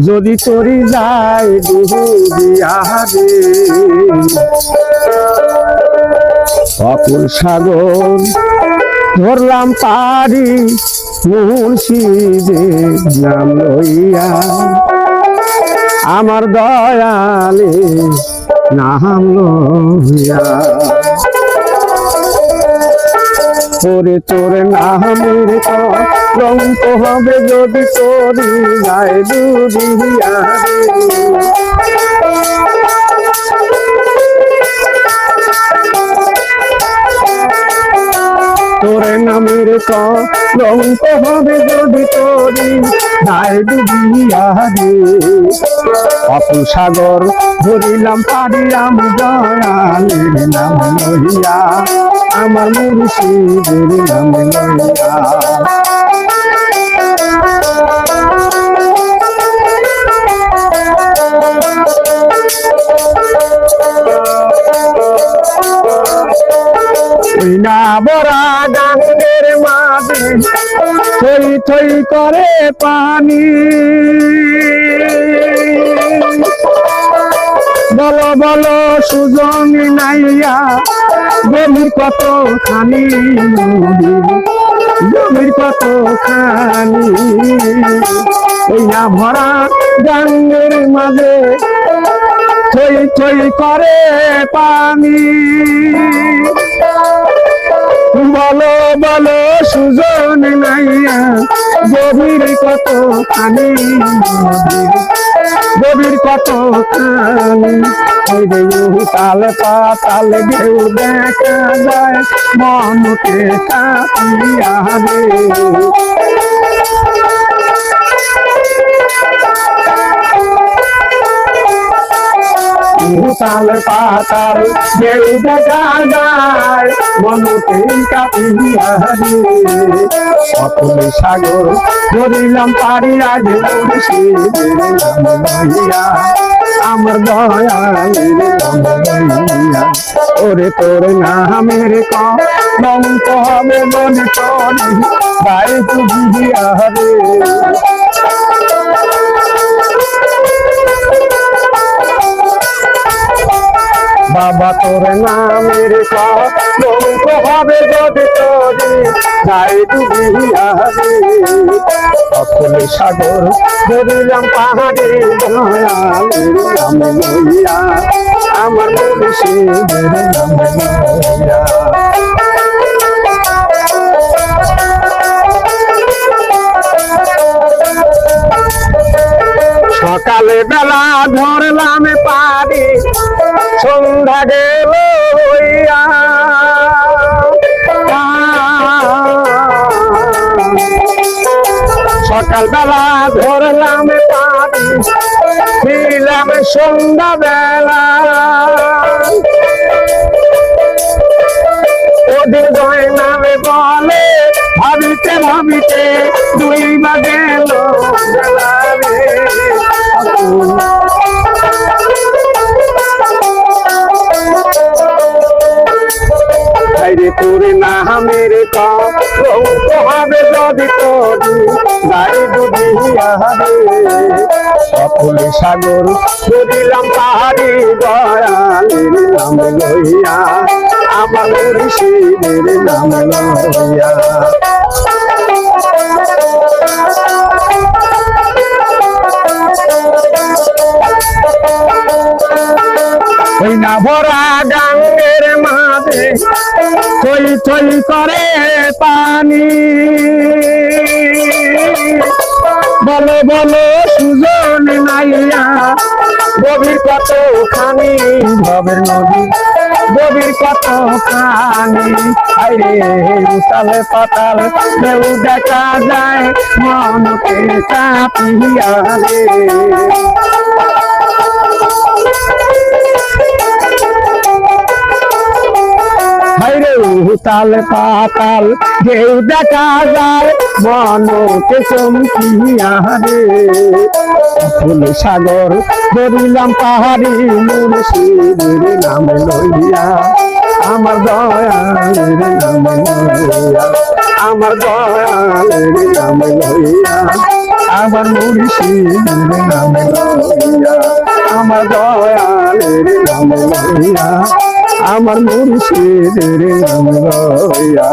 যদি তরি যায় ডুবিয়ারে অকুল সাগর ধরলাম পারি মুর্শিদের নাম লইয়া। আমার দয়ালে নাম লইয়া। তোরে তোরে নামের রঙ্ক হবে যদি তোর গায়ে দুদিয়া তোরে নামের কলঙ্ক হবে যদি তোরি নাই দুদিয়া রে। সাগর ধরিলাম, পারিলাম জয়ালের নাম লইয়া। আমার মুর্শিদের নাম লইয়া। না বরা গাঙ্গের মাঝে, থই থই করে পানি। বলো বলো, সুজন নাইয়া গভীর কত খানি গভীর কত খানি না ভরা গাঙ্গের মাঝে, থই থই করে পানি। বলো সুজন নাইয়া, গভীর কত খানি গভীর কত খানি তাল, পাতাল ঢেউ দেখা যায়, মনকে কাপিয়া রে। তাল পাতাল ঢেউ দেখা যায় মনকে কাপিয়া রে অতুল সাগর ধরিলাম পারি নাম লইয়া আমার লইয়া ওরে তোর নামের কলঙ্ক হবে মনে করি গায়ে তুলিয়া রে। বাবা তোর নামের হবে যদি তোরে গায়ে ডুবিয়া রে অকুল সাগর ধরিলাম পাহাড়ে নাম লইয়া আমার মুর্শিদের নাম লইয়া সকালে বেলা ধরলাম সন্ধ্যা গেল হইয়া। সকাল বেলা ধরলাম পারি ছিলাম সন্ধ্যা বেলা ওদের গয় নামে বলে ভাবিতে ভাবিতে দুই হবে যদি তোরি গাড়ি ডুবিয়া রে অকুল সাগর ধরিলাম তাহারি দয়ালের নাম লইয়া আমার ঋষিদের নাম লইয়া। না ভরা গাঙ্গের মাঝে, থই থই করে পানি। বলো বলো, সুজন নাইয়া গভীর কত খানি ভবের নদী, গভীর কত খানি আরে উতালে পাতাল ঢেউ দেখা যায়, মনকে চাপিয়া রে। উতাল পাতাল, ঢেউ দেখা যায় মনকে চমকিয়া রে ফুল সাগর, ধরিলাম পাহাড়ি মুর্শিদের নাম লইয়া। আমার দয়ালের নাম লইয়া, আমার দয়ালের নাম লইয়া। আমার মুর্শিদের নামে লইয়া আমার দয়ালের নামে আমার মুর্শিদের নামে লইয়া।